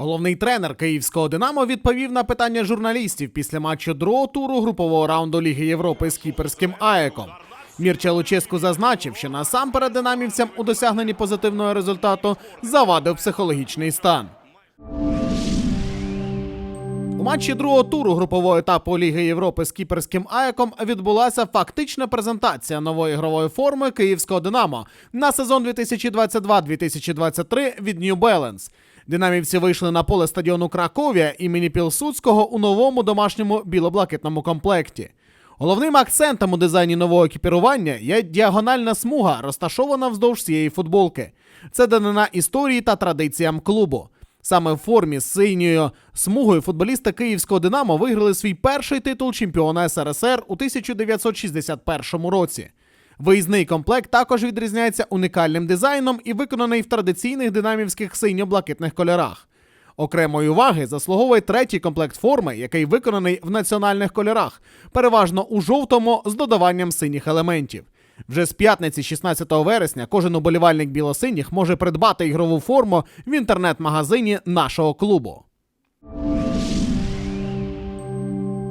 Головний тренер київського Динамо відповів на питання журналістів після матчу другого туру групового раунду Ліги Європи з кіперським АЕКом. Мірча Луческу зазначив, що насамперед динамівцям у досягненні позитивного результату завадив психологічний стан. У матчі другого туру групового етапу Ліги Європи з кіперським Аяком відбулася фактична презентація нової ігрової форми київського Динамо на сезон 2022-2023 від New Balance. Динамівці вийшли на поле стадіону Краковія імені Пілсудського у новому домашньому білоблакитному комплекті. Головним акцентом у дизайні нового екіпірування є діагональна смуга, розташована вздовж цієї футболки. Це данина історії та традиціям клубу. Саме в формі з синьою смугою футболісти київського Динамо виграли свій перший титул чемпіона СРСР у 1961 році. Виїзний комплект також відрізняється унікальним дизайном і виконаний в традиційних динамівських синьо-блакитних кольорах. Окремої уваги заслуговує третій комплект форми, який виконаний в національних кольорах, переважно у жовтому з додаванням синіх елементів. Вже з п'ятниці, 16 вересня, кожен уболівальник білосиніх може придбати ігрову форму в інтернет-магазині нашого клубу.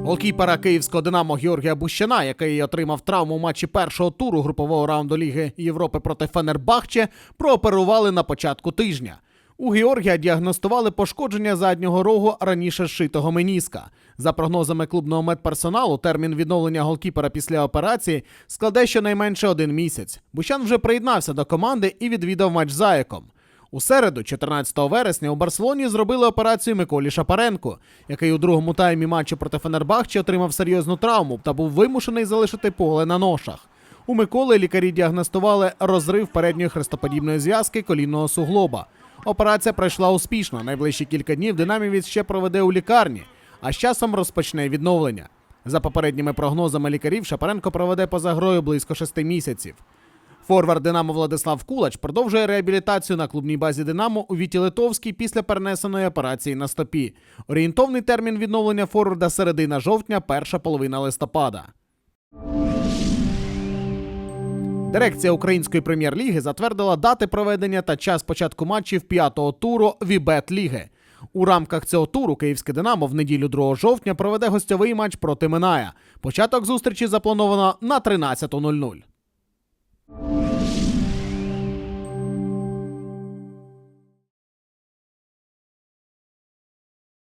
Голкіпера київського Динамо Георгія Бущана, який отримав травму у матчі першого туру групового раунду Ліги Європи проти Фенербахче, прооперували на початку тижня. У Георгія діагностували пошкодження заднього рогу раніше зшитого меніска. За прогнозами клубного медперсоналу, термін відновлення голкіпера після операції складе щонайменше один місяць. Бущан вже приєднався до команди і відвідав матч з Аяком. У середу, 14 вересня, у Барселоні зробили операцію Миколі Шапаренку, який у другому таймі матчу проти Фенербахче отримав серйозну травму та був вимушений залишити поле на ношах. У Миколи лікарі діагностували розрив передньої хрестоподібної зв'язки колінного суглоба. Операція пройшла успішно. Найближчі кілька днів динамівець ще проведе у лікарні, а з часом розпочне відновлення. За попередніми прогнозами лікарів, Шапаренко проведе поза грою близько шести місяців. Форвард Динамо Владислав Кулач продовжує реабілітацію на клубній базі Динамо у Віті Литовській після перенесеної операції на стопі. Орієнтовний термін відновлення форварда середина жовтня, перша половина листопада. Дирекція української прем'єр-ліги затвердила дати проведення та час початку матчів п'ятого туру Вібет Ліги. У рамках цього туру Київське Динамо в неділю 2 жовтня проведе гостьовий матч проти Миная. Початок зустрічі заплановано на 13.00.